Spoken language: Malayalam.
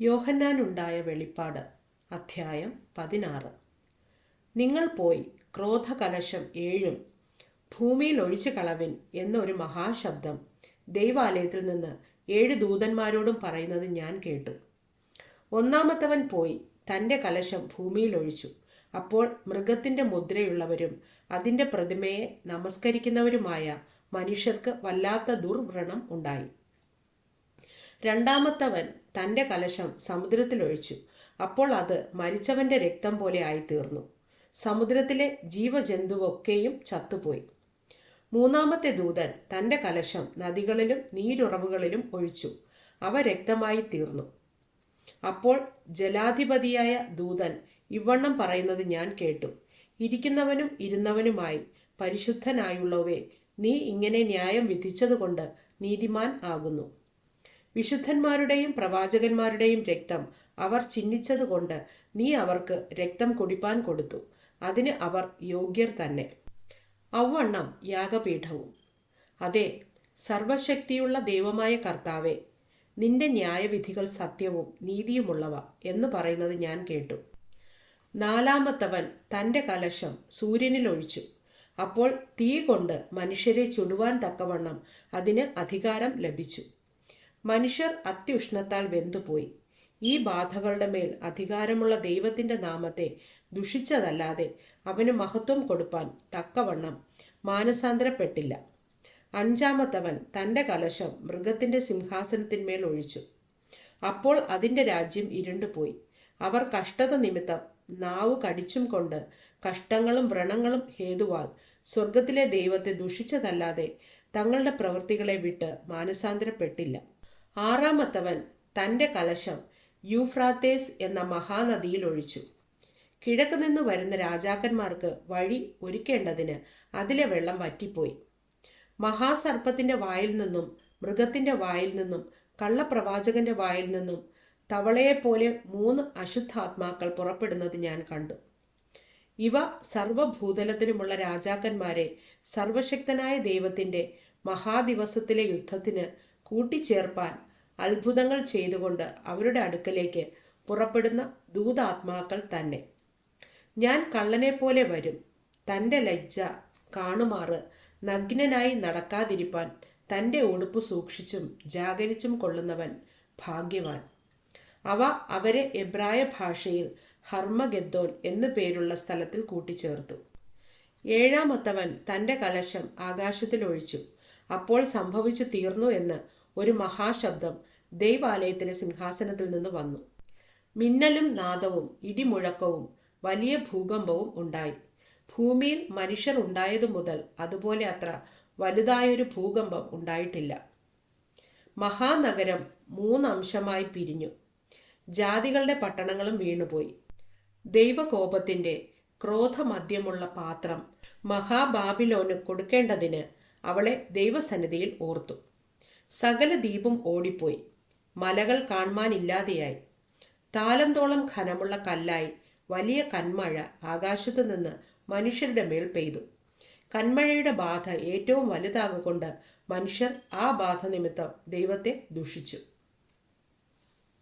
യോഹന്നാനുണ്ടായ വെളിപ്പാട് അധ്യായം പതിനാറ്. നിങ്ങൾ പോയി ക്രോധകലശം ഏഴും ഭൂമിയിൽ ഒഴിച്ചു കളവിൻ എന്നൊരു മഹാശബ്ദം ദൈവാലയത്തിൽ നിന്ന് ഏഴ് ദൂതന്മാരോടും പറയുന്നത് ഞാൻ കേട്ടു. ഒന്നാമത്തവൻ പോയി തന്റെ കലശം ഭൂമിയിൽ ഒഴിച്ചു. അപ്പോൾ മൃഗത്തിന്റെ മുദ്രയുള്ളവരും അതിന്റെ പ്രതിമയെ നമസ്കരിക്കുന്നവരുമായ മനുഷ്യർക്ക് വല്ലാത്ത ദുർവ്രണം ഉണ്ടായി. രണ്ടാമത്തവൻ തന്റെ കലശം സമുദ്രത്തിലൊഴിച്ചു അപ്പോൾ അത് മരിച്ചവന്റെ രക്തം പോലെ ആയിത്തീർന്നു. സമുദ്രത്തിലെ ജീവജന്തുവൊക്കെയും ചത്തുപോയി. മൂന്നാമത്തെ ദൂതൻ തന്റെ കലശം നദികളിലും നീരുറവുകളിലും ഒഴിച്ചു. അവ രക്തമായി തീർന്നു. അപ്പോൾ ജലാധിപതിയായ ദൂതൻ ഇവണ്ണം പറയുന്നത് ഞാൻ കേട്ടു. ഇരിക്കുന്നവനും ഇരുന്നവനുമായി പരിശുദ്ധനായുള്ളവേ നീ ഇങ്ങനെ ന്യായം വിധിച്ചതുകൊണ്ട് നീതിമാൻ ആകുന്നു. വിശുദ്ധന്മാരുടെയും പ്രവാചകന്മാരുടെയും രക്തം അവർ ചിഹ്നിച്ചതുകൊണ്ട് നീ അവർക്ക് രക്തം കുടിപ്പാൻ കൊടുത്തു. അതിന് അവർ യോഗ്യർ തന്നെ. അവണ്ണം യാഗപീഠവും. അതെ സർവശക്തിയുള്ള ദൈവമായ കർത്താവെ നിന്റെ ന്യായവിധികൾ സത്യവും നീതിയുമുള്ളവ എന്ന് പറയുന്നത് ഞാൻ കേട്ടു. നാലാമത്തവൻ തന്റെ കലശം സൂര്യനിൽ ഒഴിച്ചു അപ്പോൾ തീ കൊണ്ട് മനുഷ്യരെ ചുടുവാൻ തക്കവണ്ണം അതിന് അധികാരം ലഭിച്ചു. മനുഷ്യർ അത്യുഷ്ണത്താൽ വെന്തുപോയി. ഈ ബാധകളുടെ മേൽ അധികാരമുള്ള ദൈവത്തിന്റെ നാമത്തെ ദുഷിച്ചതല്ലാതെ അവന് മഹത്വം കൊടുപ്പാൻ തക്കവണ്ണം മാനസാന്തരപ്പെട്ടില്ല. അഞ്ചാമത്തവൻ തന്റെ കലശം മൃഗത്തിന്റെ സിംഹാസനത്തിന്മേൽ ഒഴിച്ചു. അപ്പോൾ അതിന്റെ രാജ്യം ഇരുണ്ടുപോയി. അവർ കഷ്ടത നിമിത്തം നാവ് കടിച്ചും കൊണ്ട് കഷ്ടങ്ങളും വ്രണങ്ങളും ഹേതുവാൽ സ്വർഗത്തിലെ ദൈവത്തെ ദുഷിച്ചതല്ലാതെ തങ്ങളുടെ പ്രവൃത്തികളെ വിട്ട് മാനസാന്തരപ്പെട്ടില്ല. ആറാമത്തവൻ തന്റെ കലശം യൂഫ്രാത്തേസ് എന്ന മഹാനദിയിൽ ഒഴിച്ചു. കിഴക്ക് നിന്ന് വരുന്ന രാജാക്കന്മാർക്ക് വഴി ഒരുക്കേണ്ടതിന് അതിലെ വെള്ളം വറ്റിപ്പോയി. മഹാസർപ്പത്തിന്റെ വായിൽ നിന്നും മൃഗത്തിന്റെ വായിൽ നിന്നും കള്ളപ്രവാചകന്റെ വായിൽ നിന്നും തവളയെപ്പോലെ മൂന്ന് അശുദ്ധാത്മാക്കൾ പുറപ്പെടുന്നത് ഞാൻ കണ്ടു. ഇവ സർവഭൂതലത്തിനുമുള്ള രാജാക്കന്മാരെ സർവശക്തനായ ദൈവത്തിന്റെ മഹാദിവസത്തിലെ യുദ്ധത്തിന് കൂട്ടിച്ചേർപ്പാൻ അത്ഭുതങ്ങൾ ചെയ്തുകൊണ്ട് അവരുടെ അടുക്കലേക്ക് പുറപ്പെടുന്ന ദൂതാത്മാക്കൾ തന്നെ. ഞാൻ കള്ളനെ പോലെ വരും. തന്റെ ലജ്ജ കാണുമാറ് നഗ്നനായി നടക്കാതിരിപ്പാൻ തന്റെ ഉടുപ്പ് സൂക്ഷിച്ചും ജാഗരിച്ചും കൊള്ളുന്നവൻ ഭാഗ്യവാൻ. അവ അവരെ എബ്രായ ഭാഷയിൽ ഹർമ്മഗദ്ദോൻ എന്നു പേരുള്ള സ്ഥലത്തിൽ കൂട്ടിച്ചേർത്തു. ഏഴാമത്തവൻ തന്റെ കലശം ആകാശത്തിൽ ഒഴിച്ചു. അപ്പോൾ സംഭവിച്ചു തീർന്നു എന്ന് ഒരു മഹാശബ്ദം ദൈവാലയത്തിലെ സിംഹാസനത്തിൽ നിന്ന് വന്നു. മിന്നലും നാദവും ഇടിമുഴക്കവും വലിയ ഭൂകമ്പവും ഉണ്ടായി. ഭൂമിയിൽ മനുഷ്യർ ഉണ്ടായതു മുതൽ അതുപോലെ അത്ര വലുതായൊരു ഭൂകമ്പം ഉണ്ടായിട്ടില്ല. മഹാനഗരം മൂന്നംശമായി പിരിഞ്ഞു. ജാതികളുടെ പട്ടണങ്ങളും വീണുപോയി. ദൈവകോപത്തിന്റെ ക്രോധമദ്യമുള്ള പാത്രം മഹാബാബിലോന് കൊടുക്കേണ്ടതിന് അവളെ ദൈവസന്നിധിയിൽ ഓർത്തു. സകല ദ്വീപും ഓടിപ്പോയി. മലകൾ കാണുവാനില്ലാതെയായി. താലന്തോളം ഘനമുള്ള കല്ലായി വലിയ കന്മഴ ആകാശത്തു നിന്ന് മനുഷ്യരുടെ മേൽ പെയ്തു. കന്മഴയുടെ ബാധ ഏറ്റവും വലുതാകൊണ്ട് മനുഷ്യർ ആ ബാധ നിമിത്തം ദൈവത്തെ ദുഷിച്ചു.